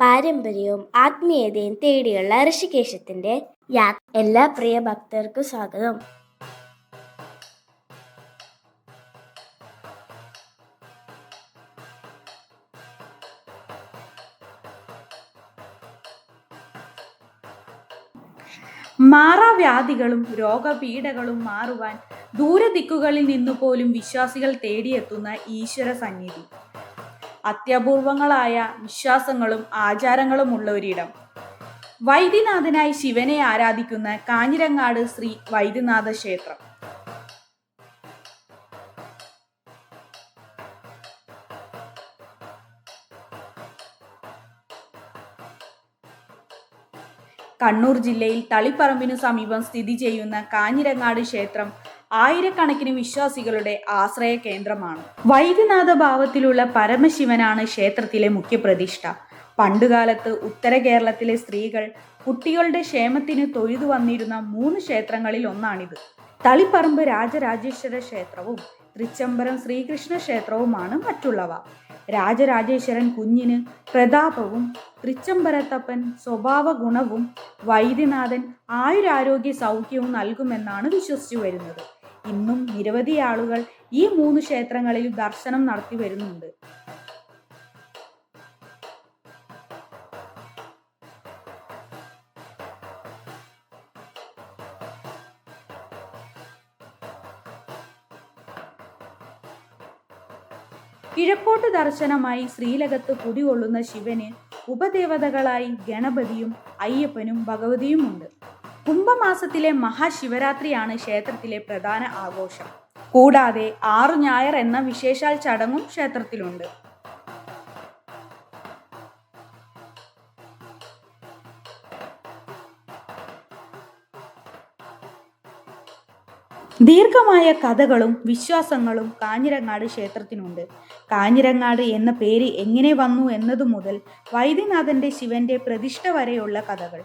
പാരമ്പര്യവും ആത്മീയതയും തേടിയുള്ള ഋഷികേശത്തിന്റെ എല്ലാ പ്രിയ ഭക്തർക്കും സ്വാഗതം. മാറാവ്യാധികളും രോഗപീഠകളും മാറുവാൻ ദൂരദിക്കുകളിൽ നിന്നു പോലും വിശ്വാസികൾ തേടിയെത്തുന്ന ഈശ്വര സന്നിധി. അത്യപൂർവങ്ങളായ വിശ്വാസങ്ങളും ആചാരങ്ങളും ഉള്ള ഒരിടം. വൈദ്യനാഥനായി ശിവനെ ആരാധിക്കുന്ന കാഞ്ഞിരങ്ങാട് ശ്രീ വൈദ്യനാഥ ക്ഷേത്രം. കണ്ണൂർ ജില്ലയിൽ തളിപ്പറമ്പിനു സമീപം സ്ഥിതി ചെയ്യുന്ന കാഞ്ഞിരങ്ങാട് ക്ഷേത്രം ആയിരക്കണക്കിന് വിശ്വാസികളുടെ ആശ്രയ കേന്ദ്രമാണ്. വൈദ്യനാഥ ഭാവത്തിലുള്ള പരമശിവനാണ് ക്ഷേത്രത്തിലെ മുഖ്യപ്രതിഷ്ഠ. പണ്ടുകാലത്ത് ഉത്തര കേരളത്തിലെ സ്ത്രീകൾ കുട്ടികളുടെ ക്ഷേമത്തിന് തൊഴുതു വന്നിരുന്ന മൂന്ന് ക്ഷേത്രങ്ങളിൽ ഒന്നാണിത്. തളിപ്പറമ്പ് രാജരാജേശ്വര ക്ഷേത്രവും തൃച്ചംബരം ശ്രീകൃഷ്ണ ക്ഷേത്രവുമാണ് മറ്റുള്ളവ. രാജരാജേശ്വരൻ കുഞ്ഞിന് പ്രതാപവും തൃച്ചംബരത്തപ്പൻ സ്വഭാവ ഗുണവും വൈദ്യനാഥൻ ആയുരാരോഗ്യ സൗഖ്യവും നൽകുമെന്നാണ് വിശ്വസിച്ചു വരുന്നത്. ഇന്നും നിരവധി ആളുകൾ ഈ മൂന്ന് ക്ഷേത്രങ്ങളിൽ ദർശനം നടത്തി വരുന്നുണ്ട്. കിഴക്കോട്ട് ദർശനമായി ശ്രീലകത്ത് കുടികൊള്ളുന്ന ശിവന് ഉപദേവതകളായി ഗണപതിയും അയ്യപ്പനും ഭഗവതിയുമുണ്ട്. കുംഭമാസത്തിലെ മഹാശിവരാത്രിയാണ് ക്ഷേത്രത്തിലെ പ്രധാന ആഘോഷം. കൂടാതെ ആറു ഞായർ എന്ന വിശേഷാൽ ചടങ്ങും ക്ഷേത്രത്തിലുണ്ട്. ദീർഘമായ കഥകളും വിശ്വാസങ്ങളും കാഞ്ഞിരങ്ങാട് ക്ഷേത്രത്തിനുണ്ട്. കാഞ്ഞിരങ്ങാട് എന്ന പേര് എങ്ങനെ വന്നു എന്നതു മുതൽ വൈദ്യനാഥന്റെ ശിവന്റെ പ്രതിഷ്ഠ വരെയുള്ള കഥകൾ.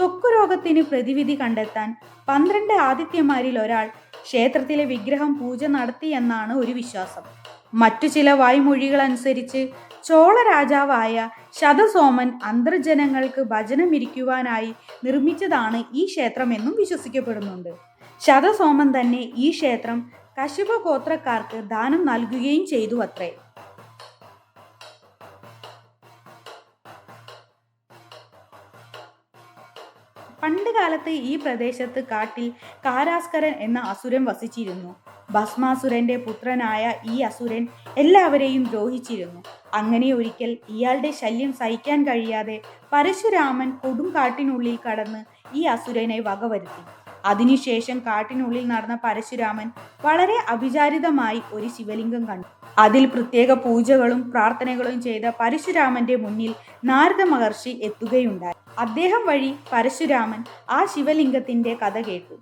തൊക്കു രോഗത്തിന് പ്രതിവിധി കണ്ടെത്താൻ പന്ത്രണ്ട് ആദിത്യമാരിൽ ഒരാൾ ക്ഷേത്രത്തിലെ വിഗ്രഹം പൂജ നടത്തി എന്നാണ് ഒരു വിശ്വാസം. മറ്റു ചില വായ്മൊഴികൾ അനുസരിച്ച് ചോള രാജാവായ ശതസോമൻ അന്തർജനങ്ങൾക്ക് ഭജനമിരിക്കുവാനായി നിർമ്മിച്ചതാണ് ഈ ക്ഷേത്രം എന്നും വിശ്വസിക്കപ്പെടുന്നുണ്ട്. ശതസോമൻ തന്നെ ഈ ക്ഷേത്രം കശുപ ഗോത്രക്കാർക്ക് ദാനം നൽകുകയും ചെയ്തു അത്രേ പണ്ട് കാലത്ത് ഈ പ്രദേശത്ത് കാട്ടിൽ കാരാസ്കരൻ എന്ന അസുരൻ വസിച്ചിരുന്നു. ഭസ്മാസുരന്റെ പുത്രനായ ഈ അസുരൻ എല്ലാവരെയും ദ്രോഹിച്ചിരുന്നു. അങ്ങനെ ഒരിക്കൽ ഇയാളുടെ ശല്യം സഹിക്കാൻ കഴിയാതെ പരശുരാമൻ കൊടുങ്കാട്ടിനുള്ളിൽ കടന്ന് ഈ അസുരനെ വകവരുത്തി. അതിനുശേഷം കാട്ടിനുള്ളിൽ നടന്ന പരശുരാമൻ വളരെ അഭിചാരിതമായി ഒരു ശിവലിംഗം കണ്ടു. അതിൽ പ്രത്യേക പൂജകളും പ്രാർത്ഥനകളും ചെയ്ത പരശുരാമന്റെ മുന്നിൽ നാരദ മഹർഷി എത്തുകയുണ്ടായി. അദ്ദേഹം വഴി പരശുരാമൻ ആ ശിവലിംഗത്തിന്റെ കഥ കേട്ടു.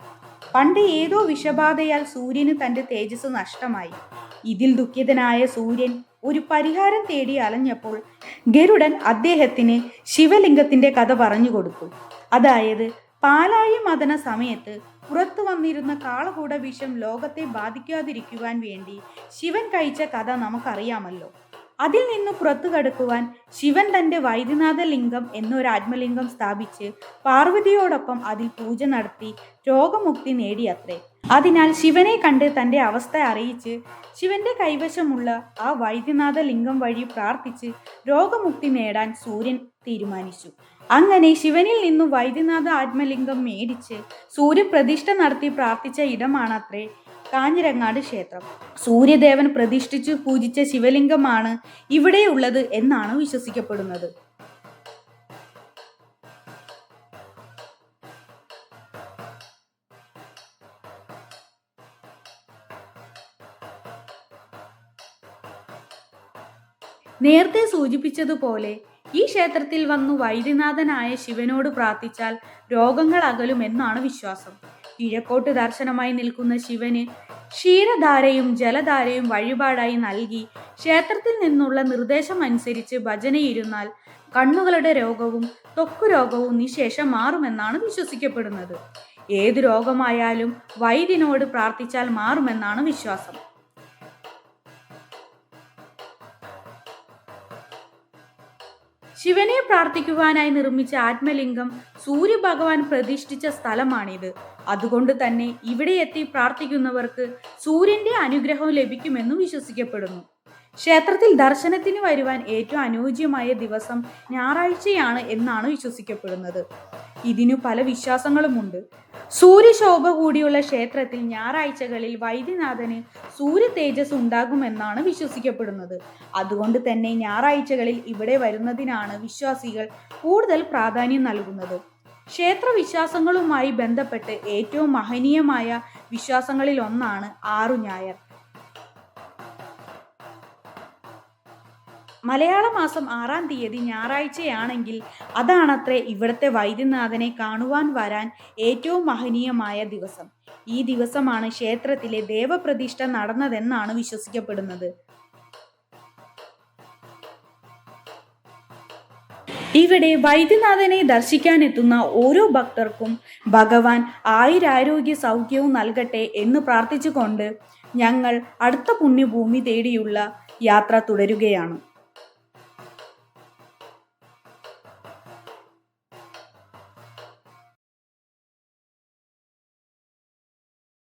പണ്ട് ഏതോ വിഷബാധയാൽ സൂര്യന് തന്റെ തേജസ് നഷ്ടമായി. ഇതിൽ ദുഃഖിതനായ സൂര്യൻ ഒരു പരിഹാരം തേടി അലഞ്ഞപ്പോൾ ഗരുഡൻ അദ്ദേഹത്തിന് ശിവലിംഗത്തിന്റെ കഥ പറഞ്ഞു കൊടുത്തു. അതായത് പാലായി മതന സമയത്ത് പുറത്തു വന്നിരുന്ന കാളകൂട വിഷം ലോകത്തെ ബാധിക്കാതിരിക്കുവാൻ വേണ്ടി ശിവൻ കഴിച്ച കഥ നമുക്കറിയാമല്ലോ. അതിൽ നിന്ന് പുറത്തു കടക്കുവാൻ ശിവൻ തന്റെ വൈദ്യനാഥ ലിംഗം എന്നൊരു ആത്മലിംഗം സ്ഥാപിച്ച് പാർവതിയോടൊപ്പം അതിൽ പൂജ നടത്തി രോഗമുക്തി നേടിയത്രേ. അതിനാൽ ശിവനെ കണ്ട് തന്റെ അവസ്ഥ അറിയിച്ച് ശിവന്റെ കൈവശമുള്ള ആ വൈദ്യനാഥ ലിംഗം വഴി പ്രാർത്ഥിച്ച് രോഗമുക്തി നേടാൻ സൂര്യൻ തീരുമാനിച്ചു. അങ്ങനെ ശിവനിൽ നിന്നു വൈദ്യനാഥ ആത്മലിംഗം മേടിച്ച് സൂര്യപ്രതിഷ്ഠ നടത്തി പ്രാർത്ഥിച്ച ഇടമാണത്രേ കാഞ്ഞിരങ്ങാട് ക്ഷേത്രം. സൂര്യദേവൻ പ്രതിഷ്ഠിച്ചു പൂജിച്ച ശിവലിംഗമാണ് ഇവിടെയുള്ളത് എന്നാണ് വിശ്വസിക്കപ്പെടുന്നത്. നേരത്തെ സൂചിപ്പിച്ചതുപോലെ ഈ ക്ഷേത്രത്തിൽ വന്നു വൈദ്യനാഥനായ ശിവനോട് പ്രാർത്ഥിച്ചാൽ രോഗങ്ങൾ അകലുമെന്നാണ് വിശ്വാസം. കിഴക്കോട്ട് ദർശനമായി നിൽക്കുന്ന ശിവന് ക്ഷീരധാരയും ജലധാരയും വഴിപാടായി നൽകി ക്ഷേത്രത്തിൽ നിന്നുള്ള നിർദ്ദേശം അനുസരിച്ച് ഭജനയിരുന്നാൽ കണ്ണുകളുടെ രോഗവും തൊക്കു രോഗവും നിശേഷം മാറുമെന്നാണ് വിശ്വസിക്കപ്പെടുന്നത്. ഏത് രോഗമായാലും വൈദ്യനോട് പ്രാർത്ഥിച്ചാൽ മാറുമെന്നാണ് വിശ്വാസം. ശിവനെ പ്രാർത്ഥിക്കുവാനായി നിർമ്മിച്ച ആത്മലിംഗം സൂര്യഭഗവാൻ പ്രതിഷ്ഠിച്ച സ്ഥലമാണിത്. അതുകൊണ്ട് തന്നെ ഇവിടെ എത്തി പ്രാർത്ഥിക്കുന്നവർക്ക് സൂര്യന്റെ അനുഗ്രഹം ലഭിക്കുമെന്ന് വിശ്വസിക്കപ്പെടുന്നു. ക്ഷേത്രത്തിൽ ദർശനത്തിന് വരുവാൻ ഏറ്റവും അനുയോജ്യമായ ദിവസം ഞായറാഴ്ചയാണ് എന്നാണ് വിശ്വസിക്കപ്പെടുന്നത്. ഇതിനു പല വിശ്വാസങ്ങളുമുണ്ട്. സൂര്യശോഭ കൂടിയുള്ള ക്ഷേത്രത്തിൽ ഞായറാഴ്ചകളിൽ വൈദ്യനാഥന് സൂര്യ തേജസ് ഉണ്ടാകുമെന്നാണ് വിശ്വസിക്കപ്പെടുന്നത്. അതുകൊണ്ട് തന്നെ ഞായറാഴ്ചകളിൽ ഇവിടെ വരുന്നതിനാണ് വിശ്വാസികൾ കൂടുതൽ പ്രാധാന്യം നൽകുന്നത്. ക്ഷേത്ര വിശ്വാസങ്ങളുമായി ബന്ധപ്പെട്ട് ഏറ്റവും മഹനീയമായ വിശ്വാസങ്ങളിൽ ഒന്നാണ് ആറു ഞായർ. മലയാള മാസം ആറാം തീയതി ഞായറാഴ്ചയാണെങ്കിൽ അതാണത്രേ ഇവിടുത്തെ വൈദ്യനാഥനെ കാണുവാൻ വരാൻ ഏറ്റവും മഹനീയമായ ദിവസം. ഈ ദിവസമാണ് ക്ഷേത്രത്തിലെ ദേവപ്രതിഷ്ഠ നടന്നതെന്നാണ് വിശ്വസിക്കപ്പെടുന്നത്. ഇവിടെ വൈദ്യനാഥനെ ദർശിക്കാനെത്തുന്ന ഓരോ ഭക്തർക്കും ഭഗവാൻ ആയുരാരോഗ്യ സൗഖ്യവും നൽകട്ടെ എന്ന് പ്രാർത്ഥിച്ചുകൊണ്ട് ഞങ്ങൾ അടുത്ത പുണ്യഭൂമി തേടിയുള്ള യാത്ര തുടരുകയാണ്.